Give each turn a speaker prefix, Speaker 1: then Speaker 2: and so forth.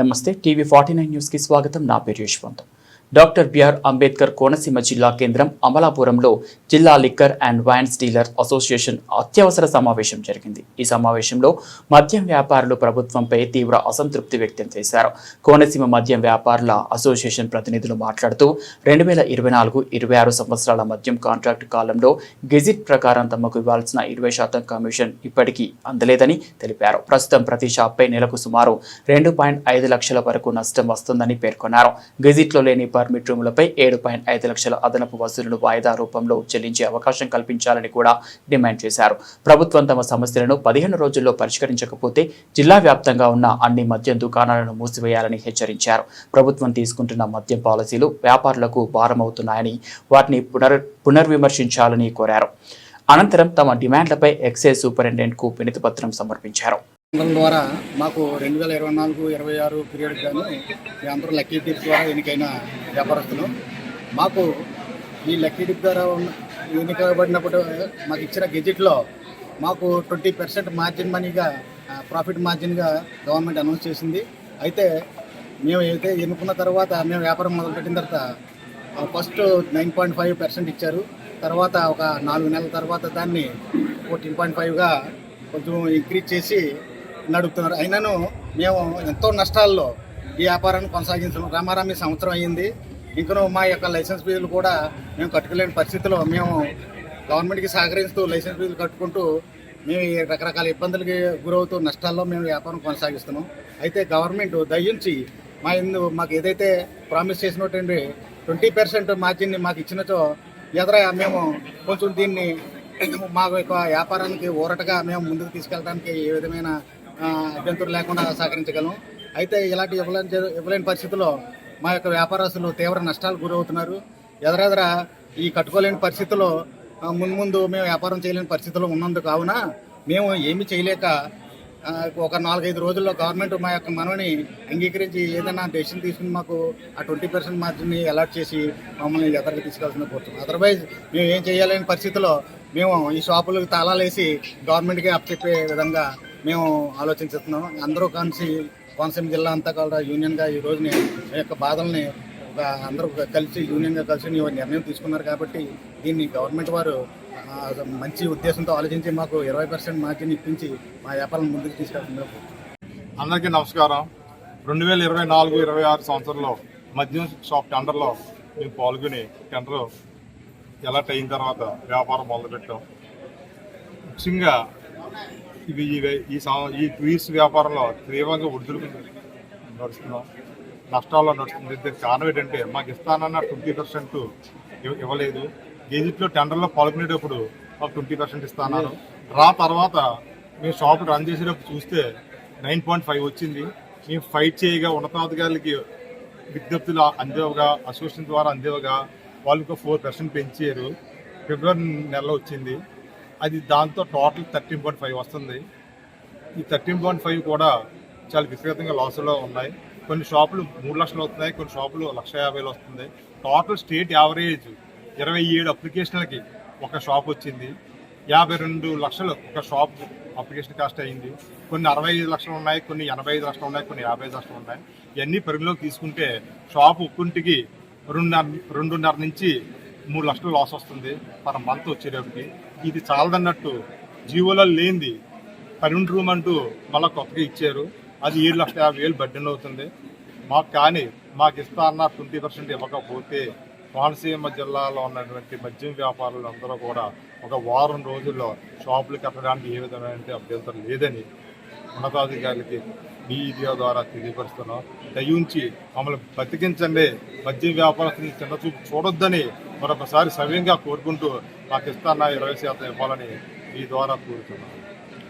Speaker 1: నమస్తే TV forty nine న్యూస్కి స్వాగతం. నా పేరు Yashwant. Doctor B R Ambedkar Konaseema జిల్లా కేంద్రం అమలాపురంలో జిల్లా liquor and wines dealer association అత్యవసర సమావేశం జరిగింది. ఈ సమావేశంలో మద్యం వ్యాపారులు ప్రభుత్వంపై తీవ్ర అసంతృప్తి వ్యక్తం చేశారు. కోనసీమ మద్యం వ్యాపారుల అసోసియేషన్ ప్రతినిధులు మాట్లాడుతూ రెండు వేల ఇరవై నాలుగు ఇరవై ఆరు సంవత్సరాల మద్యం కాంట్రాక్ట్ కాలంలో గెజిట్ ప్రకారం తమకు ఇవ్వాల్సిన ఇరవై శాతం కమిషన్ ఇప్పటికీ అందలేదని తెలిపారు. ప్రస్తుతం ప్రతి షాప్పై నెలకు సుమారు రెండు పాయింట్ ఐదు లక్షల వరకు నష్టం వస్తుందని పేర్కొన్నారు. గెజిట్లో లేని పర్మిట్ రూములపై ఏడు పాయింట్ ఐదు లక్షల అదనపు వసూలును వాయిదా రూపంలో చెల్లించే అవకాశం కల్పించాలని కూడా డిమాండ్ చేశారు. ప్రభుత్వం తమ సమస్యలను పదిహేను రోజుల్లో పరిష్కరించకపోతే జిల్లా వ్యాప్తంగా ఉన్న అన్ని మద్యం దుకాణాలను మూసివేయాలని హెచ్చరించారు. ప్రభుత్వం తీసుకుంటున్న మద్యం పాలసీలు వ్యాపారులకు భారమవుతున్నాయని వాటిని పునర్ పునర్విమర్శించాలని కోరారు. అనంతరం తమ డిమాండ్లపై ఎక్సైజ్ సూపరింటెండెంట్కు కు పత్రం సమర్పించారు.
Speaker 2: కేంద్రం ద్వారా మాకు రెండు వేల ఇరవై నాలుగు ఇరవై ఆరు పీరియడ్ గాను అందరూ లక్కీ టిప్ ద్వారా ఎన్నికైన వ్యాపారస్తులు. మాకు ఈ లక్కీ టిప్ ద్వారా ఎన్నికబడినప్పుడు మాకు ఇచ్చిన గెజిట్లో మాకు ట్వంటీ పర్సెంట్ మార్జిన్ మనీగా ప్రాఫిట్ మార్జిన్గా గవర్నమెంట్ అనౌన్స్ చేసింది. అయితే మేము అయితే ఎన్నుకున్న తర్వాత మేము వ్యాపారం మొదలుపెట్టిన తర్వాత first nine point five percent ఇచ్చారు. తర్వాత ఒక నాలుగు నెలల తర్వాత దాన్ని ఫోర్టీన్ పాయింట్ ఫైవ్గా కొంచెం ఇంక్రీజ్ చేసి నడుపుతున్నారు. అయినను మేము ఎంతో నష్టాల్లో ఈ వ్యాపారాన్ని కొనసాగించడం రామారామి సంవత్సరం అయ్యింది. ఇంకను మా యొక్క లైసెన్స్ ఫీజులు కూడా మేము కట్టుకోలేని పరిస్థితిలో మేము గవర్నమెంట్కి సహకరిస్తూ లైసెన్స్ ఫీజులు కట్టుకుంటూ మేము రకరకాల ఇబ్బందులకి గురవుతూ నష్టాల్లో మేము వ్యాపారం కొనసాగిస్తున్నాం. అయితే గవర్నమెంట్ దయించి మా ఇందు మాకు ఏదైతే ప్రామిస్ చేసినటువంటి ట్వంటీ పర్సెంట్ మార్జిన్ని మాకు ఇచ్చినచో ఎదుర మేము కొంచెం దీన్ని మా యొక్క వ్యాపారానికి ఊరటగా మేము ముందుకు తీసుకెళ్ళడానికి ఏ విధమైన అభ్యంతరం లేకుండా సహకరించగలం. అయితే ఇలాంటి ఇవ్వలేని ఇవ్వలేని పరిస్థితుల్లో మా యొక్క వ్యాపారస్తులు తీవ్ర నష్టాలు గురవుతున్నారు. ఎదరెదర ఈ కట్టుకోలేని పరిస్థితుల్లో మున్ముందు ముందు మేము వ్యాపారం చేయలేని పరిస్థితుల్లో ఉన్నందుకు కావున మేము ఏమి చేయలేక ఒక నాలుగైదు రోజుల్లో గవర్నమెంట్ మా యొక్క మనవిని అంగీకరించి ఏదైనా డెసిషన్ తీసుకుని మాకు ఆ ట్వంటీ పర్సెంట్ మార్జిన్ని అలాట్ చేసి మమ్మల్ని ఎదరికి తీసుకెళ్తున్న కోరుతున్నాం. అదర్వైజ్ మేము ఏం చేయాలనే పరిస్థితిలో మేము ఈ షాపులకు తాళాలు వేసి గవర్నమెంట్కి అప్పచెప్పే విధంగా మేము ఆలోచించుతున్నాం అందరూ కలిసి కోనసీమ జిల్లా అంతా కూడా యూనియన్గా ఈ రోజుని మీ యొక్క బాధల్ని ఒక అందరూ కలిసి యూనియన్గా కలిసి నిర్ణయం తీసుకున్నారు కాబట్టి దీన్ని గవర్నమెంట్ వారు మంచి ఉద్దేశంతో ఆలోచించి మాకు ఇరవై పర్సెంట్ మార్జిన్ ఇప్పించి మా వ్యాపారం ముందుకు తీసుకెళ్తున్నారు.
Speaker 3: అందరికీ నమస్కారం. రెండు వేల ఇరవై నాలుగు ఇరవై ఆరు సంవత్సరంలో మద్యం షాప్ టెండర్లో మేము పాల్గొని టెండర్ ఎలర్ట్ అయిన తర్వాత వ్యాపారం మొదలుపెట్టాం. ముఖ్యంగా ఇవి ఈ ఈ టూ వ్యాపారంలో తీవ్రంగా ఒడిదులు నడుస్తున్నాం. నష్టాల్లో నడుస్తుంది దీనికి కారణం ఏంటంటే మాకు ఇస్తానన్న ట్వంటీ పర్సెంట్ ఇవ్వలేదు. గెజిట్లో టెండర్లో పాల్గొనేటప్పుడు మాకు ట్వంటీ పర్సెంట్ ఇస్తాను రా తర్వాత మేము షాప్ రన్ చేసేటప్పుడు చూస్తే నైన్ పాయింట్ ఫైవ్ వచ్చింది. మేము ఫైట్ చేయగా ఉన్నతాధికారులకి విజ్ఞప్తులు అందేవగా అసోసియేషన్ ద్వారా అందేవగా వాళ్ళకి ఫోర్ పర్సెంట్ పెంచారు. ఫిబ్రవరి నెలలో వచ్చింది. అది దాంతో టోటల్ థర్టీన్ పాయింట్ ఫైవ్ వస్తుంది. ఈ థర్టీన్ పాయింట్ ఫైవ్ కూడా చాలా విపరీతంగా లాసులో ఉన్నాయి. కొన్ని షాపులు మూడు లక్షలు వస్తున్నాయి కొన్ని షాపులు లక్ష యాభైలు వస్తుంది. టోటల్ స్టేట్ యావరేజ్ ఇరవై ఏడు అప్లికేషన్లకి ఒక షాప్ వచ్చింది. యాభై రెండు లక్షలు ఒక షాప్ అప్లికేషన్ కాస్ట్ అయింది. కొన్ని అరవై ఐదు లక్షలు ఉన్నాయి కొన్ని ఎనభై ఐదు లక్షలు ఉన్నాయి కొన్ని యాభై ఐదు లక్షలు ఉన్నాయి. ఇవన్నీ పరిగణలోకి తీసుకుంటే షాప్ ఒక్కింటికి రెండున్నర రెండున్నర నుంచి మూడు లక్షలు లాస్ వస్తుంది పర్ మంత్ వచ్చేటప్పటికి. ఇది చాలదన్నట్టు జీవోలో లేనిది పన్నెండు రూమ్ అంటూ మళ్ళీ కొత్తగా ఇచ్చారు. అది ఏడు లక్షల యాభై వేలు బడ్డెన్ అవుతుంది. మాకు కానీ మాకు ఇస్తా అన్న ట్వంటీ పర్సెంట్ ఇవ్వకపోతే కోనసీమ జిల్లాలో ఉన్నటువంటి మద్యం వ్యాపారులు అందరూ కూడా ఒక వారం రోజుల్లో షాపులు కట్టడానికి ఏ విధమైన అభ్యంతరం లేదని ఉన్నతాధికారులకి మీడియా ద్వారా తెలియపరుస్తున్నాం. దయించి మమ్మల్ని బతికించండి. మద్యం వ్యాపారస్తుని చిన్న చూపు చూడొద్దని మరొకసారి సవ్యంగా కోరుకుంటూ మాకు ఇస్తాన్న ఇరవై శాతం ఇవ్వాలని మీ ద్వారా కోరుతున్నాను